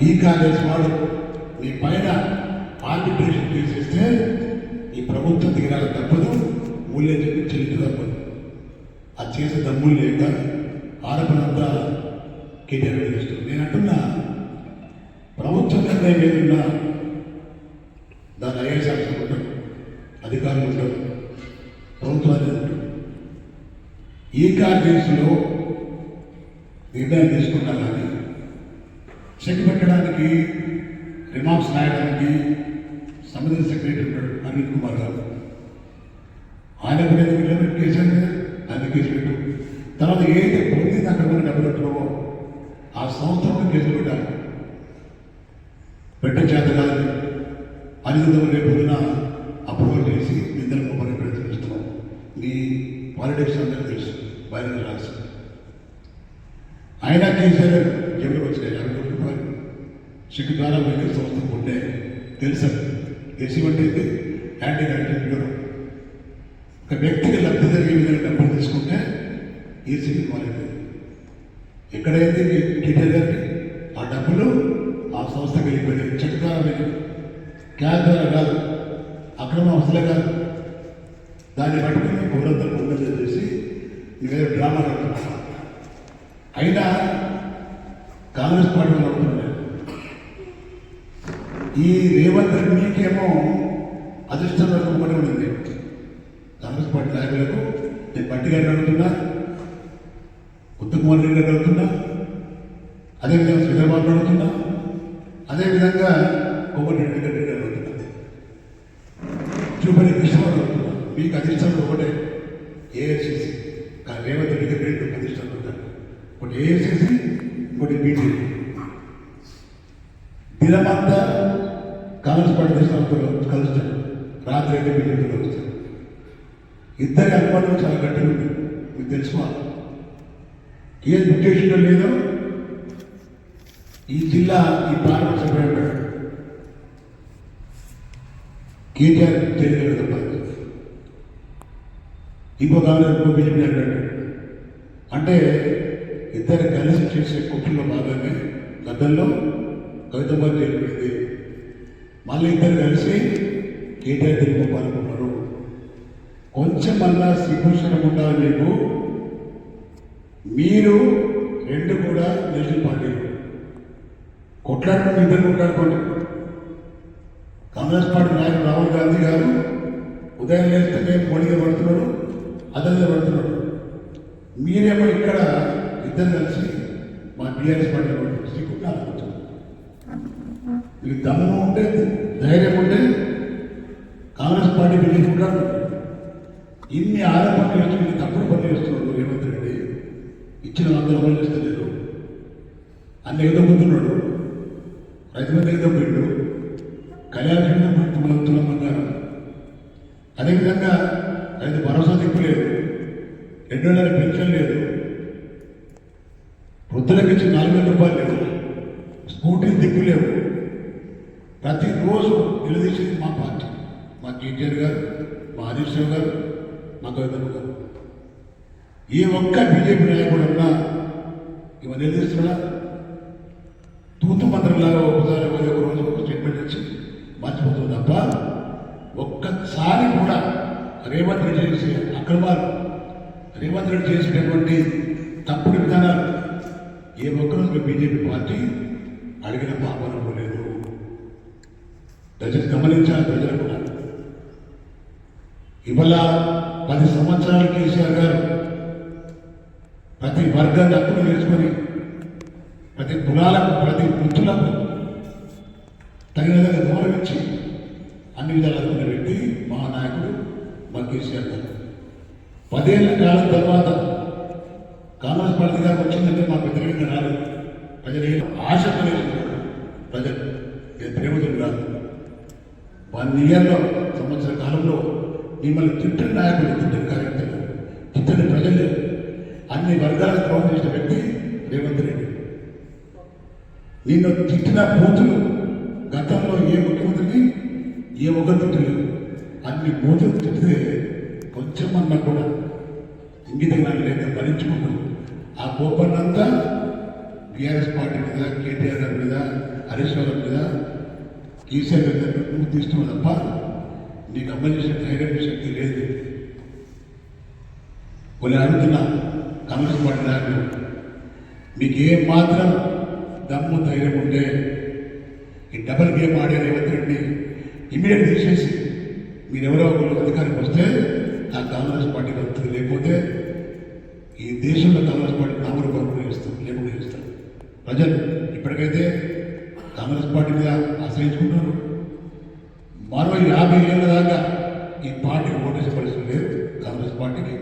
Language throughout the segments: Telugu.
ఈ కాంగ్రెస్ వాడు నీ పైన ఆర్బిట్రేషన్ తీసేస్తే ఈ ప్రభుత్వం దిగరాల తప్పదు మూల్యం చెప్పి చెల్లి తప్పదు. అది చేసే దమ్ములు లేక ఆరోపణంతా కేటీఆర్ చేస్తుంది నేను అంటున్నా ప్రభుత్వం నిర్ణయం ఉన్న దాని ఐఏఎస్ ఆఫీసర్ ఉంటాడు అధికారులు ఉంటారు ప్రభుత్వాన్ని ఈ కాంగ్రెస్లో నిర్ణయం తీసుకున్నా కానీ చెక్ పెట్టడానికి రిమార్క్స్ రాయడానికి సంబంధిత సెక్రటరీ ఉంటాడు అనిల్ కుమార్ గారు. ఆయన మీద ఎందుకు కేసు అంటే ఆయన కేసు పెట్టు. తర్వాత ఏదైతే పొందింది అక్కడ మనం డబ్బులు పెట్టడమో ఆ సంవత్సరం కేసులు పెట్టాలి. పెట్ట చేత కాదు. అనిరుద్ధం రేపు పొద్దున అప్రూవల్ చేసి నిందల మొమ్మని ప్రయత్నిస్తున్నాం. మీ పాలిటిక్స్ అందరికీ తెలుసు. బయట రాసి ఆయన కేసీఆర్ జబ్బులు వచ్చినాయి యాభై కోట్ల రూపాయలు చెక్ ద్వారా వెళ్ళే సంస్థ ఉంటే తెలుసా తెలిసి అంటే యాంటీ కరెక్షన్ బ్యూరో. ఒక వ్యక్తికి లబ్ధి జరిగే విధంగా డబ్బులు తీసుకుంటే ఈసీబీ క్వాలిటీ ఎక్కడైతే డీటెయిల్ గారికి. ఆ డబ్బులు ఆ సంస్థకి వెళ్ళిపోయాయి చెక్ ద్వారా వెళ్ళి క్యాష్ ద్వారా కాదు. అక్రమ అవసరం కాదు. దాన్ని పట్టుకుని గౌరవంతో ఉండదు చేసి ఇదే డ్రామా నడుపుతున్నారు అయినా కాంగ్రెస్ పార్టీ నడుపుతున్నాయి ఈ రేవంత్ రెడ్డి మీకేమో అధిష్టం ఒకటి ఉండింది కాంగ్రెస్ నాయకులకు నేను పట్టి గారిని అడుగుతున్నా ఉత్తమ్ రెడ్డి గారిని అడుగుతున్నా అదేవిధంగా సుధీర్బాబు అడుగుతున్నా అదేవిధంగా కోమటిరెడ్డి రెడ్డి గారు అడుగుతున్నా చూపడి కృష్ణవాడు అడుగుతున్నా మీకు అధిష్టానం ఒకటే ఏఐసిసి. కానీ రేవంత్ రెడ్డి గారు రెండు అధిష్టానం ఉంటారు ఒకటి ఏఐసిసి ఒకటి బీజేపీ. దినమంతా కాంగ్రెస్ పార్టీ అధిష్టానంతో కలుస్తాడు రాత్రి అయితే బీజేపీ కలుస్తాడు ఇద్దరి అనుమానం చాలా గట్టిగా ఉంది. మీకు తెలుసుకోవాలి ఏం ఉద్దేశంలో లేదో ఈ జిల్లా ఈ ప్రాంతం చెప్పాడు కేటీఆర్ తెలియదు తప్ప ఇంకో కాంగ్రెస్ ఇంకో బీజేపీ అంటాడు. అంటే ఇద్దరు కలిసి చేసే కుట్రలో భాగంగా గతంలో కవితమ్మ జరిగింది మళ్ళీ ఇద్దరు కలిసి కేటీఆర్ తిరిగి కొంచెం మళ్ళా సిగ్గుశనం ఉండాలి మీకు. మీరు రెండు కూడా నేషనల్ పార్టీలు కొట్లాడుకుని ఇద్దరు కొట్లాడుకోండి. కాంగ్రెస్ పార్టీ నాయకుడు రాహుల్ గాంధీ గారు ఉదయం లేస్తేనే మోడీగా పడుతున్నాడు అదే పడుతున్నాడు. మీరేమో ఇక్కడ ఇద్దరు కలిసి మా టీఆర్ఎస్ పార్టీ సిగ్గున్నారు మీకు దమ్ము ఉంటే ధైర్యం ఉంటే కాంగ్రెస్ పార్టీ వెళ్ళుకుంటారు ఇన్ని ఆరోపణలు చేస్తూ ఇన్ని తప్పుడు పనులు చేస్తున్నాడు రేవంత్ రెడ్డి. ఇచ్చిన వందల పనులు చేస్తలేదు అన్ని ఎదుగుతున్నాడు రైతు మంది ఎదుగుపోయిండు కళ్యాణ మంత్రుల అదేవిధంగా రైతు భరోసా దిక్కు రెండు వేల పెన్షన్ లేదు. వృద్ధులకు ఇచ్చి నాలుగు వేల రూపాయలు లేవు. స్కూటీ దిక్కు లేవు. ప్రతిరోజు నిలదీసేది మా పార్టీ. మా కేటీఆర్ గారు మా హరీష్ రావు గారు మాకు గౌతమ్ ఏ ఒక్క బీజేపీ నాయకుడు ఉన్నా ఇవన్నీ నిలదీస్తున్నా తూతు మంత్రంలాగా ఒకసారి ఒక రోజు ఒక స్టేట్మెంట్ ఇచ్చి మర్చిపోతుంది తప్ప ఒక్కసారి కూడా రేవంత్ రెడ్డి చేసే అక్రమాలు రేవంత్ రెడ్డి చేసినటువంటి తప్పుడు విధానాలు ఏ ఒక్కరోజు బీజేపీ పార్టీ అడిగిన పాపన లేదు. దయచేసి గమనించాలి ప్రజలు కూడా. ఇవాళ పది సంవత్సరాలు కేసీఆర్ గారు ప్రతి వర్గం హక్కులు నేర్చుకొని ప్రతి కులాలకు ప్రతి వృత్తులకు తగిన విధంగా గౌరవించి అన్ని విధాలు అనుకున్న వ్యక్తి మహానాయకుడు మా కేసీఆర్ గారు. పదేళ్ళ కాలం తర్వాత కాంగ్రెస్ పార్టీ గారు వచ్చిందంటే మాకు వ్యతిరేకంగా రాలేదు. ప్రజలు ఆశ ప్రజలు ఏ ప్రేమతో రాదు వన్ ఇయర్లో సంవత్సర కాలంలో మిమ్మల్ని తిట్టిన నాయకుడు తిట్టిన కార్యకర్తలు తిట్టిన ప్రజలు అన్ని వర్గాలు ద్రోహం చేసిన వ్యక్తి రేవంత్ రెడ్డి. నిన్ను తిట్టిన బూతులు గతంలో ఏ ముఖ్యమంత్రిని ఏ ఒక తిట్టలేదు అన్ని బూతులు తిట్టితే కొంచెం అన్నా కూడా ఇంగిత జ్ఞానం లేక భరించుకుంటూ ఆ కోపాన్నంతా బీఆర్ఎస్ పార్టీ మీద కేటీఆర్ గారి మీద హరీష్ రావు గారి మీద కేసీఆర్ గారి మీద నువ్వు తీస్తున్నావు తప్ప నీకు అమలు చేసే ధైర్యం శక్తి లేదు. కొన్ని అడుగుతున్నా కాంగ్రెస్ పార్టీ నాయకులు మీకు ఏ మాత్రం దమ్ము ధైర్యం ఉంటే ఈ డబల్ గేమ్ ఆడే రేవంత్ రెడ్డి ఇమీడియట్ తీసేసి మీరెవరో ఒకరు అధికారికి వస్తే ఆ కాంగ్రెస్ పార్టీ వస్తుంది లేకపోతే ఈ దేశంలో కాంగ్రెస్ పార్టీ నామరు పరుపులు ఇస్తాం లేకుండా చేస్తాం ప్రజలు ఇప్పటికైతే కాంగ్రెస్ పార్టీ మీద ఆశ్రయించుకుంటున్నారు. యాభై ఏళ్ళ దాకా ఈ పార్టీ ఓటేసే పరిస్థితి లేదు. కాంగ్రెస్ పార్టీకి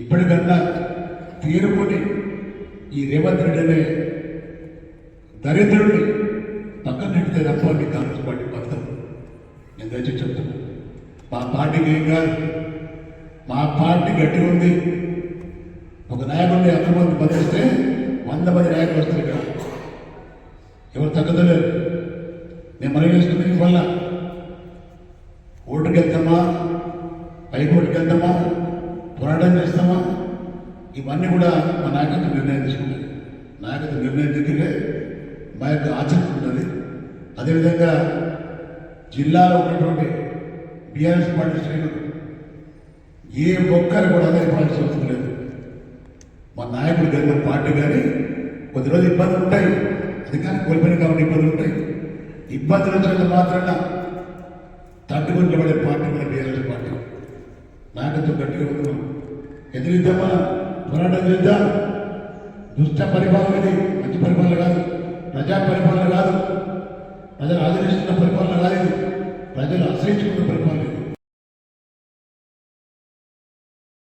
ఇప్పటికన్నా తీరుకొని ఈ రేవంత్ రెడ్డి అనే దరిద్రుడిని పక్కన నెట్టితే తప్ప మీ కాంగ్రెస్ పార్టీ బతకం నేను దయచేసి చెప్తున్నా. మా పార్టీకి ఏం కాదు. మా పార్టీ గట్టి ఉంది. ఒక నాయకుడిని వంద మంది బదిలిస్తే వంద మంది నాయకులు వస్తారు ఇక్కడ. ఎవరు తగ్గదలేదు నేను మనం చేస్తున్నా వల్ల ఓటుకి వెళ్తామా హైకోర్టుకు వెళ్తామా పోరాటం చేస్తామా? ఇవన్నీ కూడా మా నాయకత్వం నిర్ణయం తీసుకుంటుంది. నాయకత్వం నిర్ణయం దగ్గరే మా యొక్క ఆచరణ ఉంటుంది. అదేవిధంగా జిల్లాలో ఉన్నటువంటి బీఆర్ఎస్ పార్టీ శ్రేణులు ఏ ఒక్కరు కూడా ఆదాయపడాల్సిన అవసరం లేదు మా నాయకుడు జరిగిన పార్టీ కానీ కొద్ది రోజులు ఇబ్బందులు ఉంటాయి. అధికారం కోల్పోయిన కాబట్టి ఇబ్బందులు ఉంటాయి. ఇబ్బందులు వచ్చినంత మాత్రాన తట్టుకొని పడే పార్టీ మన బీఆర్ఎస్ పార్టీ. నాయకత్వం గట్టిగా ఉన్నాం ఎదిరిద్దాం మనం పోరాటం చేద్దాం? దుష్ట పరిపాలన ఇది. మంచి పరిపాలన కాదు. ప్రజా పరిపాలన కాదు. ప్రజలు ఆదరిస్తున్న పరిపాలన కాదు ఇది. ప్రజలు ఆశ్రయించుకున్న పరిపాలన